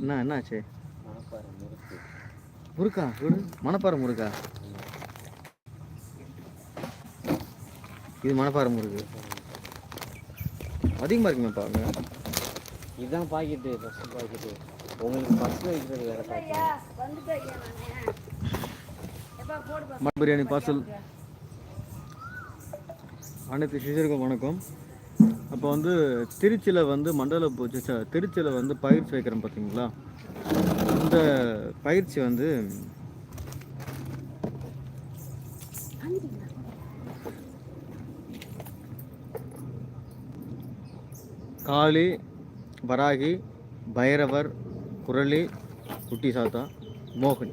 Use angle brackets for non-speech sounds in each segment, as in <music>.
என்ன என்னாச்சு? முருக்கா விடு? மணப்பாறை முருக்கா? இது மணப்பாறை முருக்கு அதிகமாக இருக்குமே பாருங்க இதுதான் பாக்கெட்டு ஃபஸ்ட்டு பாக்கெட்டு. உங்களுக்கு ஃபஸ்ட்டில் வைக்கிறது வேறு பாக்கெட் மட்டன் பிரியாணி பார்சல் அனைத்து சிஷருக்கும் வணக்கம். அப்போ வந்து திருச்சியில் வந்து மண்டல பூஜை திருச்சியில் வந்து பயிற்சி வைக்கிறோம் பார்த்தீங்களா இந்த பயிற்சி வந்து காளி வராகி பைரவர் குரளி குட்டி சாத்தா மோகன்.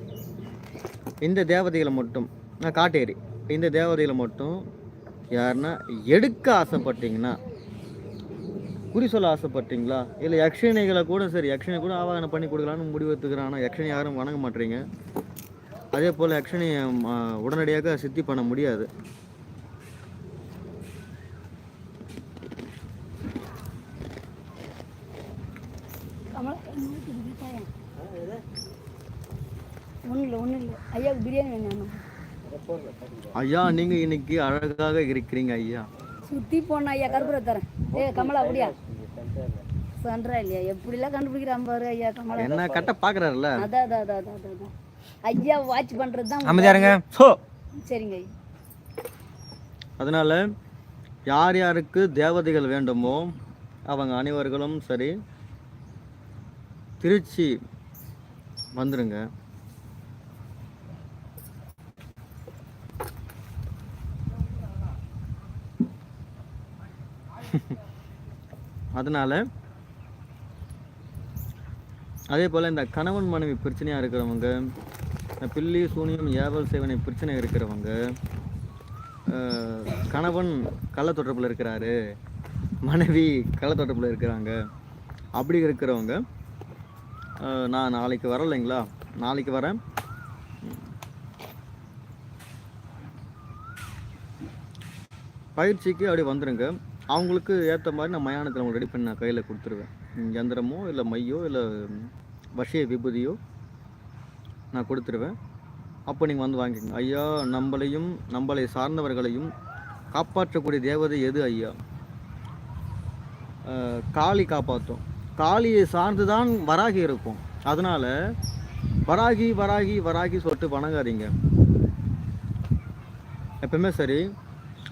இந்த தேவதைகளை மட்டும் நான் காட்டேரி. இந்த தேவதைகளை மட்டும் யாருன்னா எடுக்க ஆசைப்பட்டீங்கன்னா குறி சொல்ல ஆசைப்பட்டீங்களா? இல்லை யக்ஷினிகளை கூட சரி யக்ஷினி கூட ஆவாகனம் பண்ணி கொடுக்கலான்னு முடிவு எடுத்துக்கிறான். ஆனால் யக்ஷினி யாரும் வணங்க மாட்டீங்க. அதே போல் யக்ஷினி ஆ, உடனடியாக சித்தி பண்ண முடியாது. ஐயா நீங்கள் இன்னைக்கு அழகாக இருக்கிறீங்க ஐயா. சுற்றி போன ஐயா கருப்புரை தரேன். ஏ கமலா அப்படியா சன்றா இல்லையா? எப்படிலாம் கண்டுபிடிக்கிறான் பாரு ஐயா கமலா? என்ன கட்ட பார்க்குறாருல அதான் அதான் அதான் அதான் ஐயா வாட்ச் பண்ணுறது தான் அமைதியாருங்க ஸோ சரிங்க ஐயா. அதனால் யார் யாருக்கு தேவதைகள் வேண்டுமோ அவங்க அனைவர்களும் சரி திருச்சி வந்துருங்க. அதனால் அதே போல் இந்த கணவன் மனைவி பிரச்சனையாக இருக்கிறவங்க இந்த பில்லி சூனியம் ஏவல் சேவனை பிரச்சனை இருக்கிறவங்க கணவன் கள்ள தொடர்பில் இருக்கிறாரு மனைவி கள்ள தொடர்பில் இருக்கிறாங்க அப்படி இருக்கிறவங்க நான் நாளைக்கு வரலைங்களா நாளைக்கு வரேன். பயிற்சிக்கு அப்படி வந்துடுங்க அவங்களுக்கு ஏற்ற மாதிரி நான் மயானத்தில் அவங்க ரெடி பண்ணி நான் கையில் கொடுத்துருவேன். யந்திரமோ இல்லை மையோ இல்லை வசிய விபூதியோ நான் கொடுத்துருவேன். அப்போ நீங்கள் வந்து வாங்கிக்கோங்க. ஐயா நம்மளையும் நம்மளை சார்ந்தவர்களையும் காப்பாற்றக்கூடிய தேவதை எது ஐயா? காளி காப்பாற்றும் காளியை சார்ந்து தான் வராகி இருக்கும். அதனால் வராகி வராகி வராகி சொல்லிட்டு வணங்காதீங்க. எப்பவுமே சரி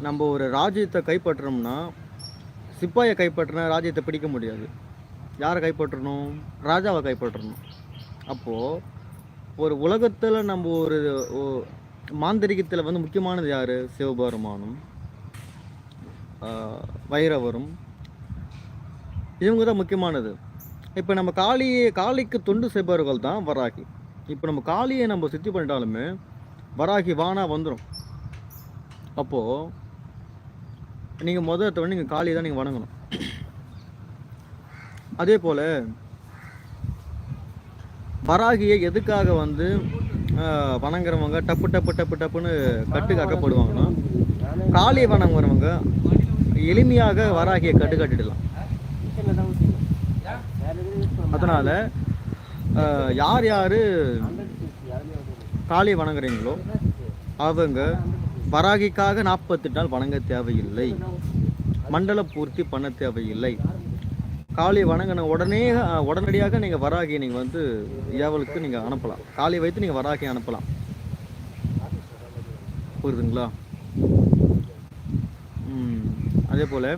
நம்ம ஒரு ராஜ்யத்தை கைப்பற்றோம்னா சிப்பாயை கைப்பற்றினா ராஜ்யத்தை பிடிக்க முடியாது. யாரை கைப்பற்றணும்? ராஜாவை கைப்பற்றணும். அப்போது ஒரு உலகத்தில் நம்ம ஒரு மாந்தரிகத்தில் மாந்திரிகத்தில் வந்து முக்கியமானது யார்? சிவபெருமானும் வைரவரும். இவங்க தான் முக்கியமானது. இப்போ நம்ம காளியை காளிக்கு தொண்டு செய்பவர்கள் தான் வராகி. இப்போ நம்ம காளியை நம்ம சுத்தி பண்ணிட்டாலுமே வராகி வானா வந்துடும் அப்போது நீங்கள் முதல் எடுத்த நீங்கள் காளியை தான் நீங்கள் வணங்கணும். அதே போல் வராகியை எதுக்காக வந்து வணங்குறவங்க டப்பு டப்பு டப்பு டப்புன்னு கட்டு காக்கப்படுவாங்கன்னா காளியை வணங்குறவங்க எளிமையாக வராகியை கட்டு கட்டிடலாம். அதனால் யார் யார் காளியை வணங்குறீங்களோ அவங்க வராகிக்காக நாற்பத்தெட்டு நாள் வணங்க தேவையில்லை. மண்டல பூர்த்தி பண்ண தேவையில்லை. காளி வணங்கின உடனே உடனடியாக நீங்கள் வராகி நீங்கள் வந்து ஏவலுக்கு நீங்கள் அனுப்பலாம். காளி வைத்து நீங்கள் வராகி அனுப்பலாம். புரியுதுங்களா? அதே போல்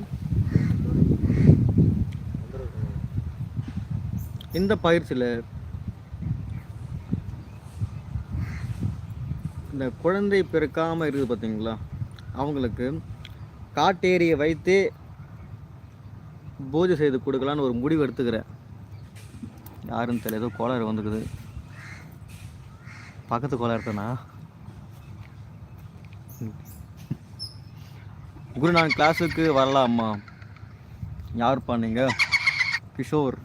இந்த பயிற்சியில் இந்த குழந்தை பிறக்காமல் இருக்குது பார்த்தீங்களா அவங்களுக்கு காட்டேரியை வைத்தே பூஜை செய்து கொடுக்கலான்னு ஒரு முடிவு எடுத்துக்கிறேன். யாருன்னு தெரியல ஏதோ கோளாறு வந்துக்குது. பக்கத்து கோளாறு தானா? குரு நான் கிளாஸுக்கு வரலாமா? யாருப்பா நீங்கள் கிஷோர்.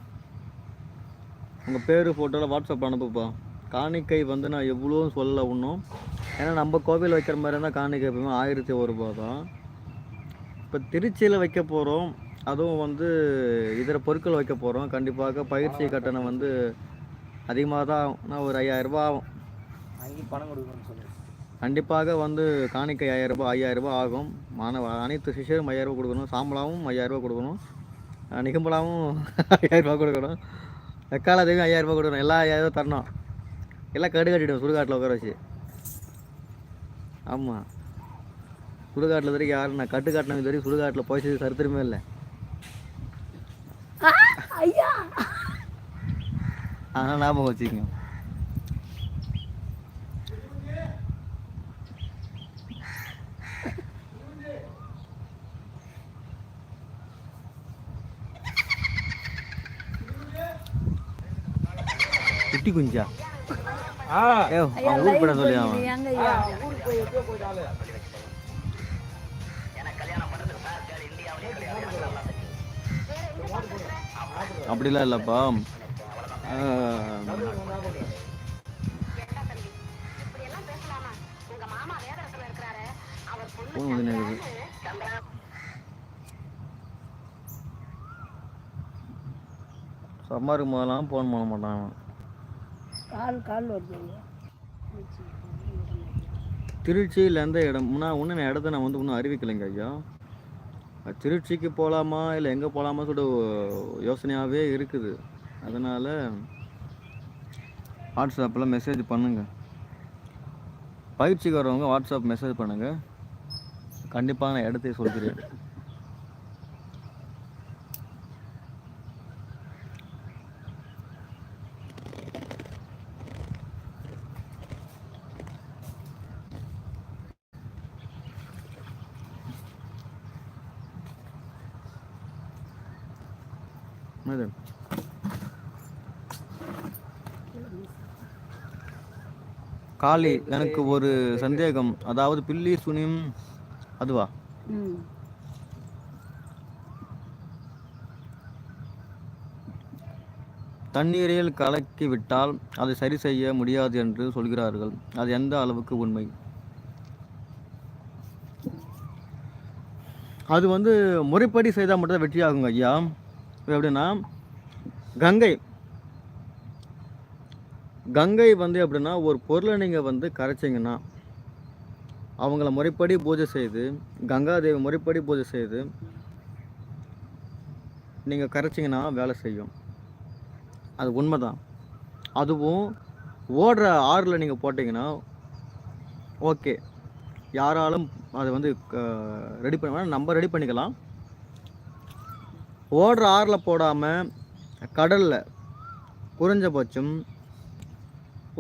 உங்கள் பேர் ஃபோட்டோவில் வாட்ஸ்அப் அனுப்புப்பா. காணிக்கை வந்து நான் எவ்வளோ சொல்ல இன்னும் ஏன்னா நம்ம கோவில் வைக்கிற மாதிரி இருந்தால் காணிக்கை எப்பவுமே ஆயிரத்தி ஒரு ரூபா தான். இப்போ திருச்சியில் வைக்க போகிறோம் அதுவும் வந்து இதர பொருட்கள் வைக்க போகிறோம் கண்டிப்பாக பயிற்சி கட்டணம் வந்து அதிகமாக தான் ஒரு ஐயாயிரரூபா ஆகும். பணம் கொடுக்கணும்னு சொல்லு கண்டிப்பாக வந்து காணிக்கை ஐயாயிரரூபா ஐயாயிரரூபா ஆகும். மாணவ அனைத்து சிஷியரும் ஐயாயிரரூபா கொடுக்கணும். சாம்பலாவும் ஐயாயிரரூபா கொடுக்கணும். நிகம்பலாவும் <laughs> ஐயாயிரரூபா கொடுக்கணும். வெக்காலத்தையும் ஐயாயிரரூபா கொடுக்கணும். எல்லா ஐயாயிரம் தரணும். எல்லாம் கடு கட்டிடும் சுடுகாட்டில் உட்கார வச்சு. ஆமாம் சுடுகாட்டில் வரைக்கும் யாரும் நான் கட்டு காட்டின இது வரைக்கும் சுடுகாட்டில் போய் சரித்திரமே இல்லை. ஆ, ஐயா. அதனால் ஞாபகம் வச்சுக்கோங்க. குட்டி குஞ்சா? ஆ. ஏ ஐயா அவன்? ஊர் படம் லைவ் சொல்லி அவன் அப்படிலாம் இல்லைப்பா. ஃபோன் வந்து இருக்குது? சம்மாருக்கு முதலாம் ஃபோன் பண்ண மாட்டான். கால் கால் வருது. திருச்சியில் எந்த இடம். நான் இன்னும் நான் இடத்த நான் வந்து இன்னும் அறிவிக்கலைங்க ஐயா. திருச்சிக்கு போகலாமா இல்லை எங்கே போகலாமா சொல்ல யோசனையாகவே இருக்குது. அதனால் வாட்ஸ்அப்பில் மெசேஜ் பண்ணுங்கள் பயிற்சிக்கு வரவங்க வாட்ஸ்அப் மெசேஜ் பண்ணுங்கள் கண்டிப்பாக நான் இடத்தையே சொல்கிறேன் என்னது காளி எனக்கு ஒரு சந்தேகம். அதாவது பில்லி சுனிம் அதுவா? தண்ணீரில் கலக்கி விட்டால் அதை சரி செய்ய முடியாது என்று சொல்கிறார்கள். அது எந்த அளவுக்கு உண்மை? அது வந்து முறைப்படி செய்தால் மட்டும் தான் வெற்றி ஆகுங்க ஐயா. எப்படின்னா கங்கை. கங்கை வந்து எப்படின்னா ஒரு பொருளை நீங்கள் வந்து கரைச்சிங்கன்னா அவங்கள முறைப்படி பூஜை செய்து கங்காதேவி முறைப்படி பூஜை செய்து நீங்கள் கரைச்சிங்கன்னா வேலை செய்யும். அது உண்மைதான். அதுவும் ஓடுற ஆறில் நீங்கள் போட்டிங்கன்னா ஓகே. யாராலும் அதை வந்து ரெடி பண்ண நம்ம ரெடி பண்ணிக்கலாம். ஓடுற ஆறில் போடாமல் கடலில் குறைஞ்சபட்சம்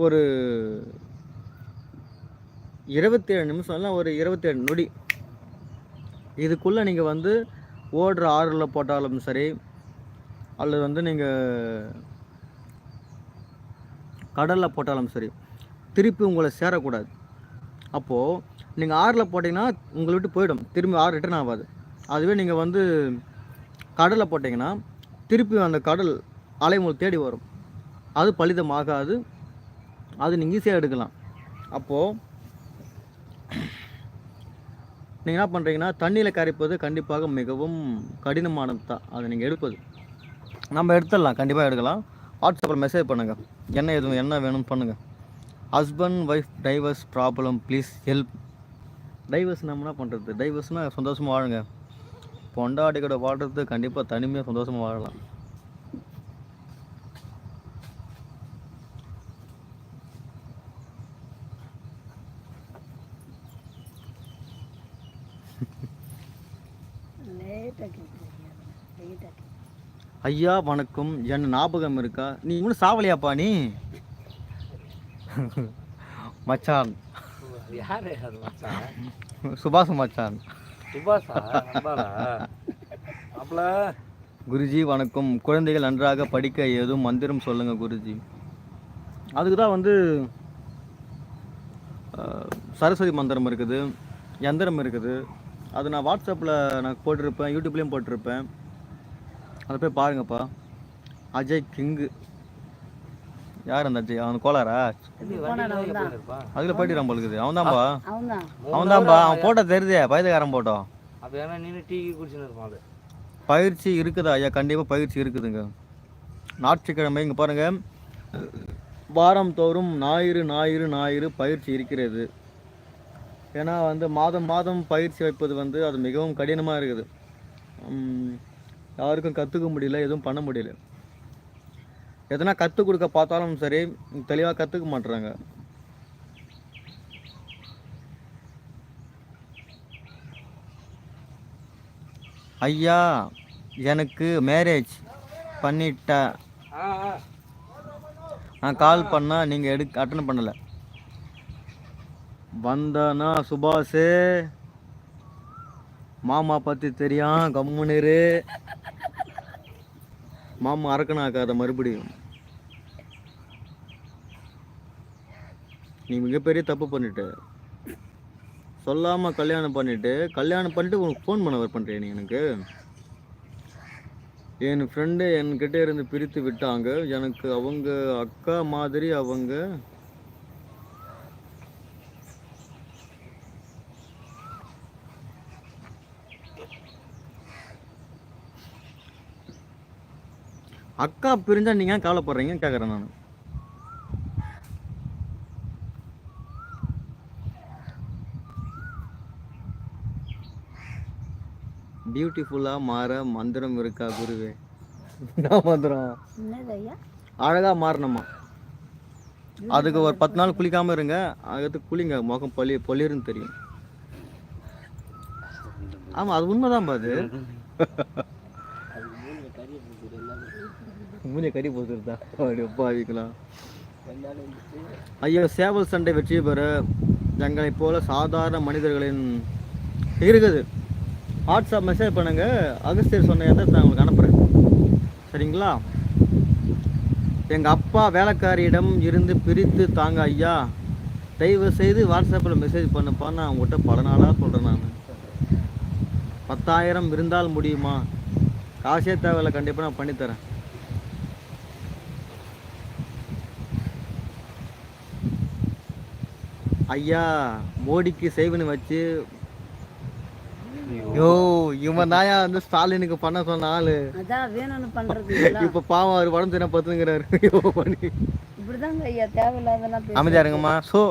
ஒரு இருபத்தேழு நிமிஷம் இல்லை ஒரு இருபத்தேழு நொடி. இதுக்குள்ளே நீங்கள் வந்து ஓடுற ஆறில் போட்டாலும் சரி அல்லது வந்து நீங்கள் கடலில் போட்டாலும் சரி திருப்பி உங்களை சேரக்கூடாது. அப்போது நீங்கள் ஆறில் போட்டிங்கன்னா உங்களை விட்டு போயிடும். திரும்பி ஆறு ரிட்டர்ன் ஆகாது. அதுவே நீங்கள் வந்து கடலில் போட்டிங்கன்னா திருப்பி அந்த கடல் அலை தேடி வரும். அது பலிதமாகாது. அது நீங்கள் ஈஸியாக எடுக்கலாம். அப்போது நீங்கள் என்ன பண்ணுறீங்கன்னா தண்ணியில் கரைப்பது கண்டிப்பாக மிகவும் கடினமானது. தான் அதை நீங்கள் எடுப்பது. நம்ம எடுத்துடலாம். கண்டிப்பாக எடுக்கலாம். வாட்ஸ்அப்பில் மெசேஜ் பண்ணுங்கள் என்ன எதுவும் என்ன வேணும்னு பண்ணுங்கள் husband wife divorce problem please help divorce நம்ம என்ன பண்ணுறது டைவர்ஸ்னால் சந்தோஷமாக வாழுங்க. பொண்டாட்டி கூட வாழ்கிறது கண்டிப்பாக தனிமையாக சந்தோஷமாக வாழலாம் ஐயா வணக்கம். என்ன ஞாபகம் இருக்கா? நீ இன்னும் சாவலியாப்பா நீ? மச்சான். யாரு மச்சான்? சுபாஷ் மச்சான். சுபாஷா அப்பல குருஜி வணக்கம். குழந்தைகள் நன்றாக படிக்க ஏதும் மந்திரம் சொல்லுங்க குருஜி. அதுக்கு தான் வந்து சரஸ்வதி மந்திரம் இருக்குது யந்திரம் இருக்குது. அது நான் வாட்ஸ்அப்பில் நான் போட்டிருப்பேன் யூடியூப்லேயும் போட்டிருப்பேன். அதை போய் பாருங்கப்பா. அஜய் கிங்கு. யார் அந்த அஜய்? அவன் கோளாரா அதில் போயிட்டு நம்ம இருக்குது அவன் தான்ப்பா அவன் தான் அவன் போட்டோ தெரியுதே. பயதுக்காரன் போட்டோம். அப்ப ஏன்னா நின்று டீ குடிச்சுன்னு இருப்பான் அது. பயிற்சி இருக்குதா ஐயா? கண்டிப்பாக பயிற்சி இருக்குதுங்க. ஞாயிற்றுக்கிழமை இங்கே பாருங்கள் வாரம் தோறும் ஞாயிறு ஞாயிறு ஞாயிறு பயிற்சி இருக்கிறது. ஏன்னா வந்து மாதம் மாதம் பயிற்சி வைப்பது வந்து அது மிகவும் கடினமாக இருக்குது. யாருக்கும் கற்றுக்க முடியல எதுவும் பண்ண முடியல. எதனா கற்றுக் கொடுக்க பார்த்தாலும் சரி தெளிவாக கற்றுக்க மாட்டுறாங்க ஐயா எனக்கு மேரேஜ் பண்ணிட்ட நான் கால் பண்ணால் நீங்கள் எடு அட்டன் பண்ணலை. வந்தனா சுபாஷு மாமா பற்றி தெரியும் கம்முனிரு மாமா அரக்கனாக்காத மறுபடியும். நீ மிகப்பெரிய தப்பு பண்ணிட்ட. சொல்லாமல் கல்யாணம் பண்ணிட்டு கல்யாணம் பண்ணிட்டு உனக்கு ஃபோன் பண்ண வர பண்ணுறிய நீ எனக்கு? என் ஃப்ரெண்டு என்கிட்ட இருந்து பிரித்து விட்டாங்க. எனக்கு அவங்க அக்கா மாதிரி அவங்க அக்கா பிரிஞ்சா நீங்க ஏன் கவலைப்படுறீங்க கேட்குறேன் நான். பியூட்டிஃபுல்லாக மாற மந்திரம் இருக்கா குருவே? என்ன மந்திரம்? அழகாக மாறணுமா? அதுக்கு ஒரு பத்து நாள் குளிக்காம இருங்க. அதுக்கு குளிங்க. முகம் பொலி பொலிருன்னு தெரியும். ஆமாம் அது உண்மைதான் பாது. மூஞ்ச கறி போட்டுருந்தா அப்படி ஒப்பாவிக்கலாம் ஐயா சேவல் சண்டை வெற்றி பெற எங்களைப் போல சாதாரண மனிதர்களின் இருக்குது. வாட்ஸ்அப் மெசேஜ் பண்ணுங்கள் அகஸ்தியர் சொன்ன எதை நான் உங்களுக்கு அனுப்புகிறேன் சரிங்களா? எங்கள் அப்பா வேலைக்காரியிடம் இருந்து பிரித்து தாங்க ஐயா. தயவு செய்து வாட்ஸ்அப்பில் மெசேஜ் பண்ணப்பா. நான் உங்கள்கிட்ட பல நாளாக சொல்கிறேன் நான். பத்தாயிரம் இருந்தால் முடியுமா? காசே தேவையில்ல. கண்டிப்பாக நான் பண்ணித்தரேன் ஐயா மோடிக்கு செய்வனு வச்சு யோ இவன் தாயா வந்து ஸ்டாலினுக்கு பண்ண சொன்ன ஆளு. அதான் வேணும்னு பண்றது. இப்ப பாவம் அவர் உடம்பு தினம் பத்துங்கிறாரு ஐயோ பண்ணி இப்படிதாங்க ஐயா தேவையில்லாதெல்லாம் பேச அமைதியா இருங்கம்மா. ஸோ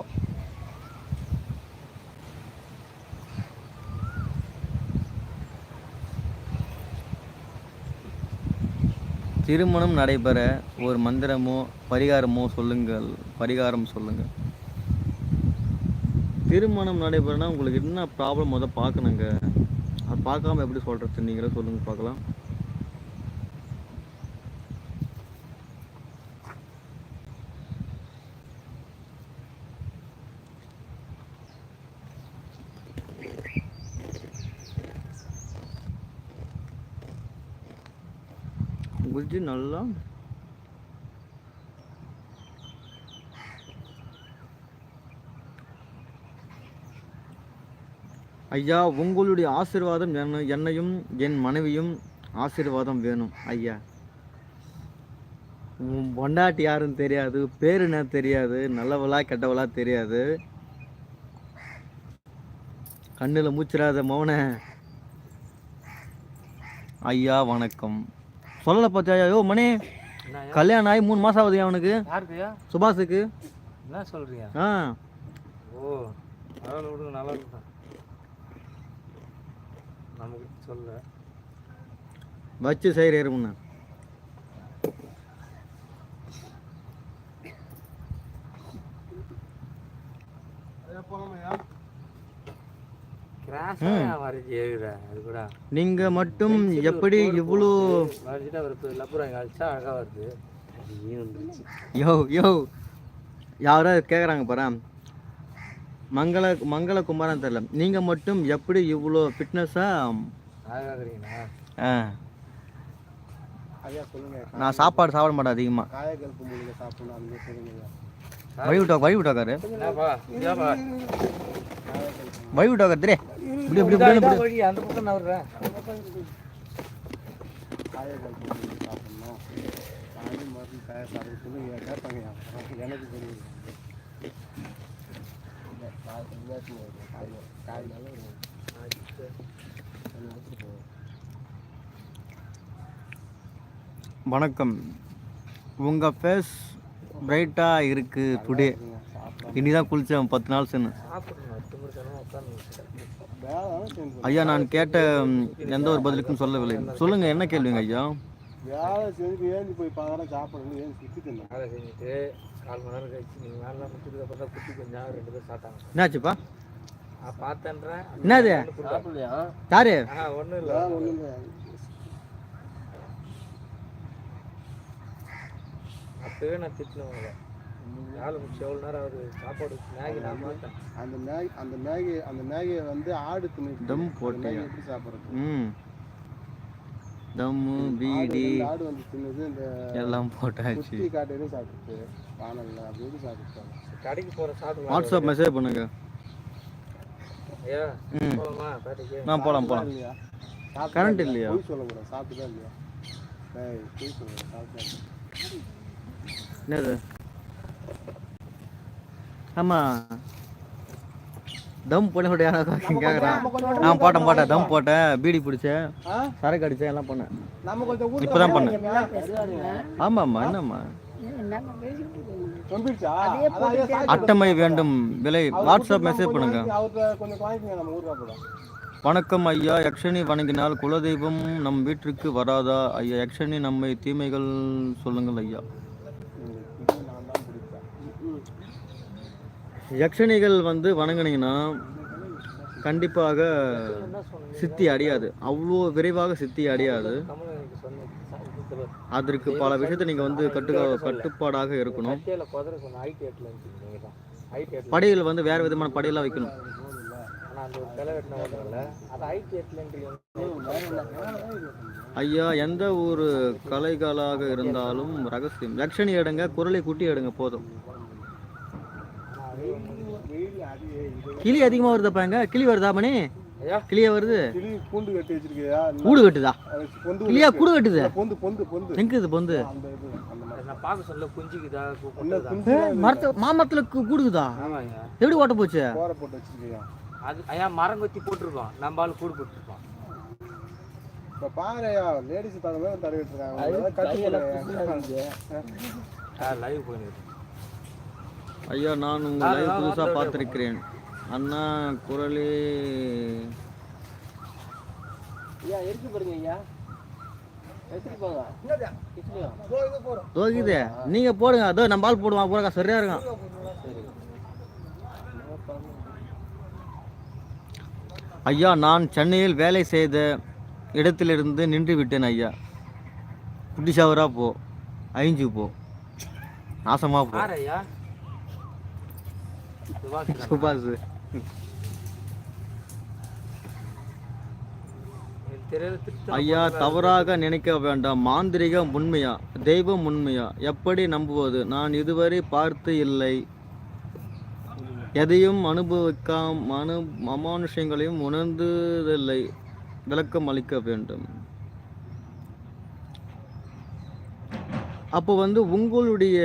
திருமணம் நடைபெற ஒரு மந்திரமோ பரிகாரமோ சொல்லுங்கள். பரிகாரம் சொல்லுங்கள். திருமணம் நடைபெறனா உங்களுக்கு என்ன ப்ராப்ளம் முத பார்க்கணுங்க. பார்க்காம எப்படி சொல்கிறது நீங்களே சொல்லுங்க பார்க்கலாம். குருஜி நல்லா ஐயா உங்களுடைய ஆசீர்வாதம் என்ன? என்னையும் என் மனைவியும் ஆசீர்வாதம் வேணும் ஐயா. பொண்டாட்டி யாருன்னு தெரியாது பேர் என்ன தெரியாது நல்லவளா கெட்டவளா தெரியாது. கண்ணில் மூச்சிராத மௌன. ஐயா வணக்கம். சொல்லலை பார்த்தியா யோ மணி கல்யாணம் ஆகி மூணு மாதம் ஆகுது அவனுக்கு சுபாஷுக்கு. என்ன சொல்றியா? ஆ. ஓ நல்லா இருக்கும் நமக்கு சொல்ல வச்சு அது கூட. நீங்கள் மட்டும் எப்படி இவ்வளோ யோ யோ. யாரோ கேட்குறாங்க பாரு. மங்கள மங்கள குமாரன் தெரில நீங்கள் மட்டும் எப்படி இவ்வளோ ஃபிட்னஸாக ஆ? நான் சாப்பாடு சாப்பிட மாட்டேன் அதிகமாக வழி விட்டா வழி விட்டாக்காரு வழி விட்டாக்காரு தெரியே இப்படி இப்படி இப்படி அந்த பக்கம் நவர்றேன் காயக்கல்பு மூலிகை சாப்பிடணும். காய் மருந்து காய சாப்பிட சொல்லுங்க. கேட்பாங்க எனக்கு தெரியும். வணக்கம். உங்கள் ஃபேஸ் பிரைட்டாக இருக்குது டுடே இனிதான் குளித்தேன் பத்து நாள் சென்னு. ஐயா நான் கேட்ட எந்த ஒரு பதிலுக்கும் சொல்லவில்லை. சொல்லுங்கள் என்ன கேள்விங்க ஐயா? வேலை செஞ்சு ஏஞ்சி போய் பார்க்குறேன் சாப்பிடணும் ஏஞ்சி சுற்றி தின்னு வேலை செஞ்சுட்டு கால் மணி நேரம் கழிச்சு நீங்கள் வேலை முடிச்சதுக்கு அப்புறம் தான் குட்டி கொஞ்சம் ரெண்டு பேரும் சாப்பிட்டாங்க. என்னாச்சுப்பா? நான் பார்த்தேன்றேன். என்னது? சாப்பிடலையா? யாரு? ஆ ஒன்றும் இல்லை. ஒன்றும் இல்லை. அப்பவே நான் திட்டினவங்கள வேலை முடிச்சு எவ்வளோ நேரம் ஆகுது? சாப்பாடு மேகி நான் பார்த்தேன். அந்த மேகி அந்த மேகி அந்த மேகியை வந்து ஆடு தின்னு தம் போட்டியா? எப்படி சாப்பிட்றது? ம். தம்மு பீடி ஆடு வந்து தின்னுது. இந்த எல்லாம் போட்டாச்சு. குட்டி காட்டையும் சாப்பிட்டு வானல்ல அப்படி சாப்பிட்டாங்க கடைக்கு வாட்ஸ்அப் மெசேஜ் பண்ணுங்க. ஐயா ம். போகலாமா பேட்டைக்கு நான் போகலாம் போகலாம் இல்லையா? கரண்ட் இல்லையா? பொய் சொல்லக்கூடாது. சாப்பிட்டுதான் இல்லையா? ஏய் பொய் சொல்லக்கூடாது. சாப்பிட்டா என்னது? ஆமாம் தம் போட கேட்குறான் நான் போட்டேன் போட்டேன் தம் போட்டேன் பீடி பிடிச்சேன் சரக்கு அடித்தேன் எல்லாம் பண்ணேன். நம்ம கொஞ்சம் ஊர் இப்போ தான் பண்ணேன். ஆமாம்மா என்னம்மா? அட்டமை வேண்டும் விலை வாட்ஸ்அப் மெசேஜ் பண்ணுங்க. வணக்கம் ஐயா யக்ஷனி வணங்கினால் குலதெய்வம் நம் வீட்டிற்கு வராதா? ஐயா யக்ஷனி நம்மை தீமைகள் சொல்லுங்கள் ஐயா. யக்ஷணிகள் வந்து வணங்கினீங்கன்னா கண்டிப்பாக சித்தி அடையாது. அவ்வளோ விரைவாக சித்தி அடையாது. அதற்கு பல விஷயத்தை நீங்கள் வந்து கட்டு கட்டுப்பாடாக இருக்கணும். படையில் வந்து வேறு விதமான படையெல்லாம் வைக்கணும். ஐயா எந்த ஒரு கலைகளாக இருந்தாலும் ரகசியம். யக்ஷணி எடுங்க குரலை குட்டி எடுங்க போதும். கிளி அதிகமாக வருதாப்பா எங்க கிளி வருதா மணி? ஐயா? கிளியா வருது? கட்டி வச்சிருக்கியா? கூடு கட்டுதா? கிளியா கூடு கட்டுது? பொந்து பொந்து பொந்து. எங்க இது பொந்து மரத்து மாமரத்துல கூடுக்குதா? ஆமாங்க எப்படி ஓட்ட போச்சு? கோரை போட்டு வச்சிருக்கியா? அது ஐயா மரம் கொத்தி போட்டிருக்கோம். நம்ம ஆள் கூடு போட்டிருக்கோம். இப்போ பாருயா லேடிஸ் மாதிரி தடவிட்டு இருக்காங்க கட்டு லைவ் போயிருக்கு ஐயா நான் உங்கள் லைவ் புதுசாக பார்த்துருக்கிறேன். அண்ணா குரலே ஐயா இருக்கு பாருங்க ஐயா. எடுத்துட்டு போங்க. தோக்குது நீங்கள் போடுங்க. அதோ நம்ம ஆள் போடுவான் போடுங்க. சரியா இருக்கும். ஐயா நான் சென்னையில் வேலை செய்த இடத்திலிருந்து நின்று விட்டேன் ஐயா. குட்டி ஷவரா போ. ஐஞ்சு போ. நாசமா போ. சுபாஷ். ஐயா தவறாக நினைக்க வேண்டாம். மாந்திரிகம் உண்மையா? தெய்வம் உண்மையா? எப்படி நம்புவது? நான் இதுவரை பார்த்து இல்லை. எதையும் அனுபவிக்காம் அனு அமானுஷங்களையும் உணர்ந்ததில்லை. விளக்கம் அளிக்க வேண்டும். அப்போ வந்து உங்களுடைய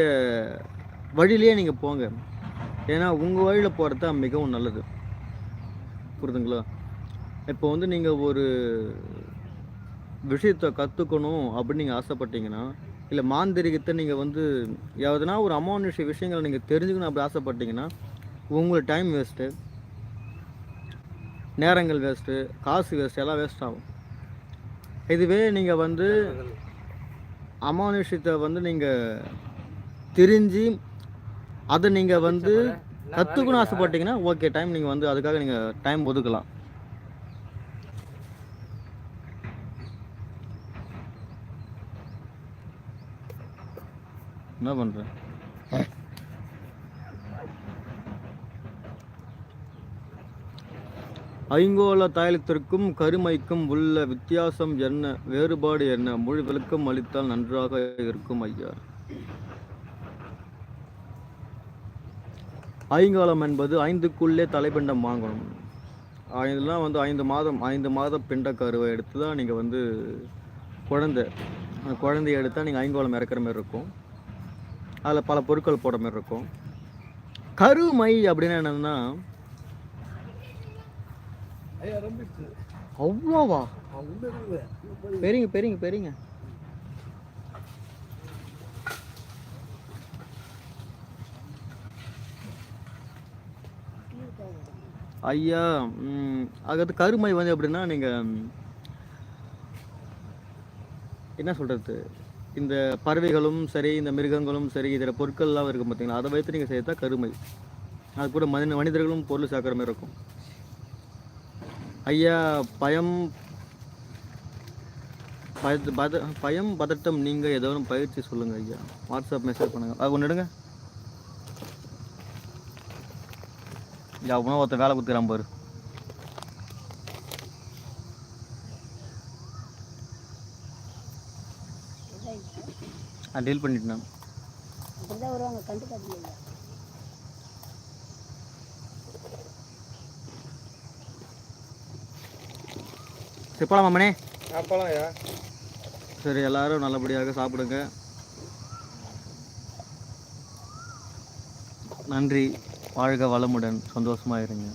வழியிலே நீங்கள் போங்க. ஏன்னா உங்கள் வழியில் போகிறது தான் மிகவும் நல்லது. புரியுதுங்களா இப்போ வந்து நீங்கள் ஒரு விஷயத்தை கற்றுக்கணும் அப்படின்னு நீங்கள் ஆசைப்பட்டீங்கன்னா இல்லை மாந்திரிகத்தை நீங்கள் வந்து எதுனா ஒரு அமானுஷ விஷயங்களை நீங்கள் தெரிஞ்சுக்கணும் அப்படி ஆசைப்பட்டீங்கன்னா உங்களுக்கு டைம் வேஸ்ட்டு நேரங்கள் வேஸ்ட்டு காசு வேஸ்ட் எல்லாம் வேஸ்ட் ஆகும். இதுவே நீங்கள் வந்து அமானுஷத்தை வந்து நீங்கள் தெரிஞ்சு அதை நீங்கள் வந்து கற்றுக்கணும் ஆசைப்பட்டீங்கன்னா ஓகே டைம் நீங்கள் வந்து அதுக்காக நீங்கள் டைம் ஒதுக்கலாம். என்ன பண்ணுறேன் ஐங்கோல தைலத்திற்கும் கருமைக்கும் உள்ள வித்தியாசம் என்ன? வேறுபாடு என்ன? மொழி விளக்கம் அளித்தால் நன்றாக இருக்கும் ஐயா. ஐங்காலம் என்பது ஐந்துக்குள்ளே தலைப்பிண்டம் வாங்கணும். இதெல்லாம் வந்து ஐந்து மாதம் ஐந்து மாத பிண்ட கருவை எடுத்து தான் நீங்கள் வந்து குழந்தை அந்த குழந்தைய எடுத்தால் நீங்கள் ஐங்கோலம் இறக்குற மாதிரி இருக்கும். அதில் பல பொருட்கள் போடுற மாதிரி இருக்கும். கருமை அப்படின்னா என்னன்னா அவ்வளோவா? பெரியங்க பெரியங்க பெரியங்க. ஐயா அதாவது கருமை வந்து எப்படின்னா நீங்கள் என்ன சொல்கிறது இந்த பறவைகளும் சரி இந்த மிருகங்களும் சரி இதில் பொருட்கள்லாம் இருக்கும் பார்த்தீங்களா அதை வைத்து நீங்கள் செய்யறதா கருமை. அது கூட மனித மனிதர்களும் பொருள் சேர்க்குற மாதிரி இருக்கும். ஐயா பயம் பத பத பயம் பதட்டம் நீங்கள் ஏதோ பயிற்சி சொல்லுங்கள் ஐயா. வாட்ஸ்அப் மெசேஜ் பண்ணுங்கள் அது ஒன்று எடுங்க. யா உணவு ஒருத்தன் வேலை கொடுத்துக்கிறான் பாரு. டீல் வருவாங்க கண்டுக்காதீங்க சரி அப்போலாம் ஐயா. சரி எல்லாரும் நல்லபடியாக சாப்பிடுங்க. நன்றி. வாழ்க வளமுடன். சந்தோஷமாக இருங்க.